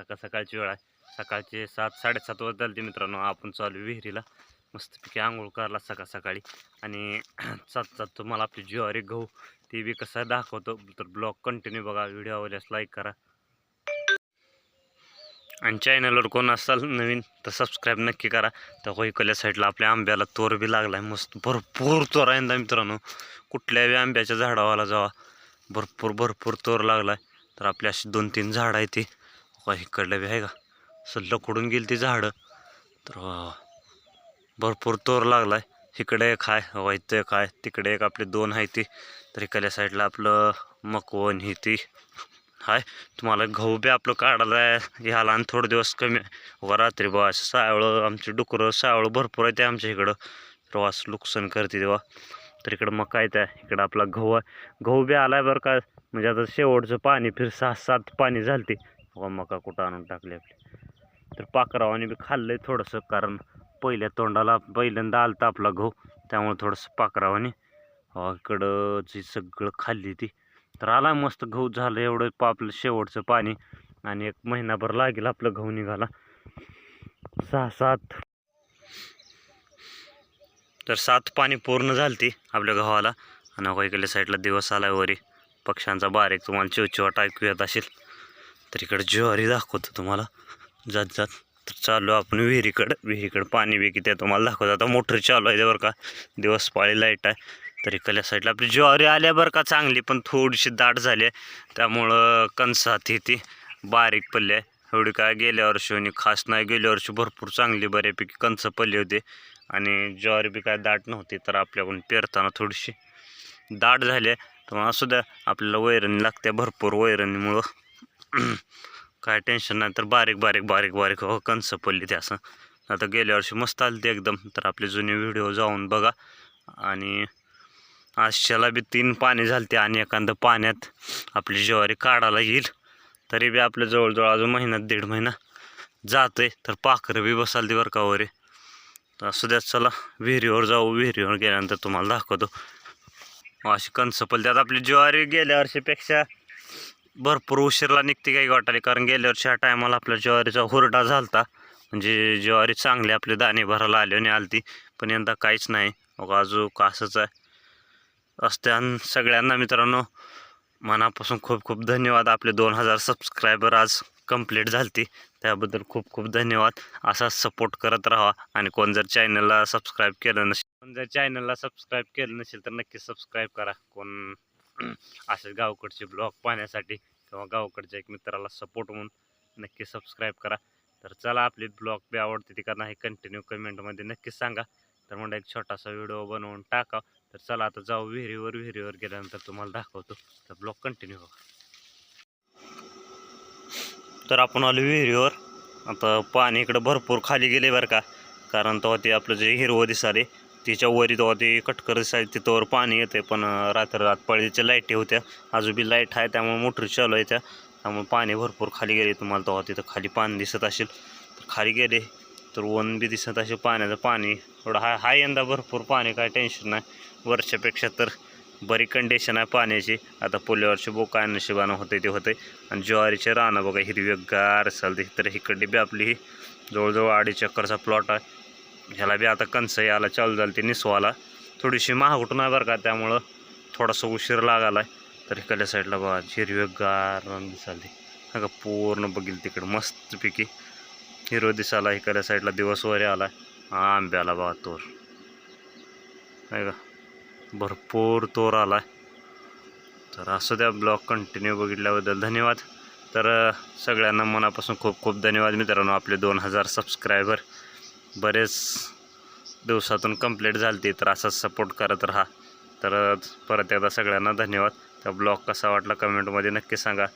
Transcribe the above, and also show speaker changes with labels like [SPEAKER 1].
[SPEAKER 1] सकाळ सकाळची वेळ आहे. सकाळचे सात साडेसात वाजता झाली मित्रांनो आपण चालू आहे विहिरीला. मस्तपैकी आंघोळ करायला सकाळ सकाळी. आणि सात सात तुम्हाला आपली ज्वारी गहू ती बी कसं दाखवतो. तर ब्लॉग कंटिन्यू बघा. व्हिडिओ आवडल्यास लाईक करा. आणि चॅनलवर कोण असाल नवीन तर सबस्क्राईब नक्की करा. तर होईकल्या साईडला आपल्या आंब्याला तोर बी लागला आहे मस्त भरपूर तोर आहे ना मित्रांनो. कुठल्याही आंब्याच्या झाडावाला जावा. भरपूर भरपूर तोर लागला आहे तर आपली अशी दोन तीन झाडं आहे ती. वा इकडलं बी आहे का? सल्लं कुडून गेली ती झाडं? तर वा, भरपूर तोर लागला आहे इकडे एक आहे वा इथं एक आहे तिकडे एक आपले दोन आहे ती. तर इकडल्या साईडला आपलं मकवण ही ती. हाय तुम्हाला गहू बी आपलं काढायला आहे ह्याला आणि थोडे दिवस कमी. व रात्री बा सावळं आमची डुकरं सावळं भरपूर आहे ते आमच्या इकडं. तर वास नुकसान करते तेव्हा तर इकडं मग काय त्या इकडं आपला गहू आहे. गहू बी आला आहे बरं का म्हणजे आता शेवटचं पाणी फिर सहा सात पाणी झालते. व मका कुठं आणून टाकले आपले. तर पाकरावाने बी खाल्लं आहे थोडंसं कारण पहिल्या तोंडाला पहिल्यांदा आलता आपला गहू त्यामुळे थोडंसं पाकरावाने इकडं जी सगळं खाल्ली ती. तर आला मस्त गहू झालं एवढं पा आपलं शेवटचं पाणी. आणि एक महिनाभर लागेल आपलं गहू निघाला. सहा सात. तर सात पाणी पूर्ण झालती आपल्या गव्हाला. आणि इकडल्या साईडला दिवस आला वरी. पक्ष्यांचा बारीक तुम्हाला चिवचिवाट ऐकू येत असेल. तर इकडं ज्वारी दाखवतो तुम्हाला. जात जात तर चालू आपण विहिरीकडं. विहिरीकडं पाणी बी किती तुम्हाला दाखवतो. आता मोटर चालू आहे बरं का. दिवस पाळी लाइट आहे. तर इकडल्या साईडला आपली ज्वारी आल्या बरं का चांगली पण थोडीशी दाट झाली आहे. त्यामुळं कणसात ही ती बारीक पडली आहे. एवढी काय गेल्या वर्षी आणि खास नाही गेल्या वर्षी भरपूर चांगली बऱ्यापैकी कणसं पडली होती. आणि ज्वारी बी काय दाट नव्हती तर आपल्याकडून पेरताना थोडीशी दाट झाली आहे. तर असू द्या आपल्याला वैरणी लागते भरपूर वैरणीमुळं. काय टेन्शन नाही. तर बारीक बारीक बारीक बारीक हो कणसं पडली ते असं. आता गेल्या वर्षी मस्त आली ती एकदम. तर आपले जुने व्हिडिओ जाऊन बघा. आणि आजच्याला बी तीन पाणी झालते आणि एखादं पाण्यात आपली ज्वारी काढायला येईल. तरी बी आपल्या जवळजवळ अजून महिन्यात दीड महिना जातंय. तर पाखरं बी बसाल ती बरकावर तर असू द्या चला. विहिरीवर जाऊ. विहिरीवर गेल्यानंतर तुम्हाला दाखवतो. अशी कणसं पडली. त्यात आपली ज्वारी गेल्या वर्षीपेक्षा भरपूर उशीरला निघते काही वाटाली कारण गेल्या वर्षी ह्या टायमाला आपल्या ज्वारीचा हुरडा झालता. म्हणजे ज्वारी चांगली आपले दाणे भरायला आले आणि आलती पण यंदा काहीच नाही. मग अजून असंच आहे. असते. आणि सगळ्यांना मित्रांनो मनापासून खूप खूप धन्यवाद. आपले दोन हजार सबस्क्रायबर आज कंप्लीट झालती. त्याबद्दल खूप खूप धन्यवाद. असाच सपोर्ट करत राहा. आणि कोण जर चॅनलला सबस्क्राईब केलं नसेल कोण जर चॅनलला सबस्क्राईब केलं नसेल तर नक्की सबस्क्राईब करा. कोण असेच गावकडचे ब्लॉग पाहण्यासाठी किंवा गावकडच्या एक मित्राला सपोर्ट म्हणून नक्की सबस्क्राईब करा. तर चला आपले ब्लॉग बी आवडते ती का नाही कंटिन्यू कमेंटमध्ये नक्कीच सांगा. तर म्हणलं एक छोटासा व्हिडिओ बनवून टाका तर चला आता जाऊ विहिरीवर विहिरीवर गेल्यानंतर तुम्हाला दाखवतो. तर ब्लॉग कंटिन्यू बघा तर आपण आलो विहिरीवर. आता पाणी इकडं भरपूर खाली गेले बरं का. कारण तेव्हा ते आपलं जे हिरवं दिसाले तिच्या वरी तेव्हा ते कटकर दिसाले तिथवर पाणी येते पण रात्र रात पळीच्या लाईटी होत्या. आजूबी लाइट आहे त्यामुळे मोटर चालू आहे त्या. त्यामुळे पाणी भरपूर खाली गेले. तुम्हाला तेव्हा तिथं खाली पाणी दिसत असेल तर खाली गेले तर वन बी दिसत असेल पाण्याचं पाणी. एवढं हाय हाय यंदा भरपूर पाणी काय टेन्शन नाही. वर्षापेक्षा तर बरी कंडिशन आहे पाण्याची. आता पुल्यावरची वर्षी बो काय नशिबानं होते ते होते आणि ज्वारीचे रानं बघा हिरवीगार चालते तर इकडली बी आपली ही जवळजवळ अडीच एकरचा प्लॉट आहे. ह्याला बी आता कंस याला चालू झाली ते निसवाला थोडीशी महागुटून आहे बरं का त्यामुळं थोडासा उशीर लागाला आहे तर इकडल्या साईडला बघा हिरवेगार रंग दिसाली हा का पूर्ण बघील तिकडं मस्तपैकी. हिरो दिसाला इकडल्या साईडला दिवस वरे आला. आंब्याला बघा तोर. आहे का? भरपूर तोर आला तर असं त्या ब्लॉग कंटिन्यू बघितल्याबद्दल धन्यवाद. तर सगळ्यांना मनापासून खूप खूप धन्यवाद मित्रांनो आपले दोन हजार सबस्क्रायबर बरेच दिवसातून कंप्लीट झालते तर असाच सपोर्ट करत राहा. तर परत एकदा सगळ्यांना धन्यवाद. त्या ब्लॉग कसा वाटला कमेंटमध्ये नक्की सांगा.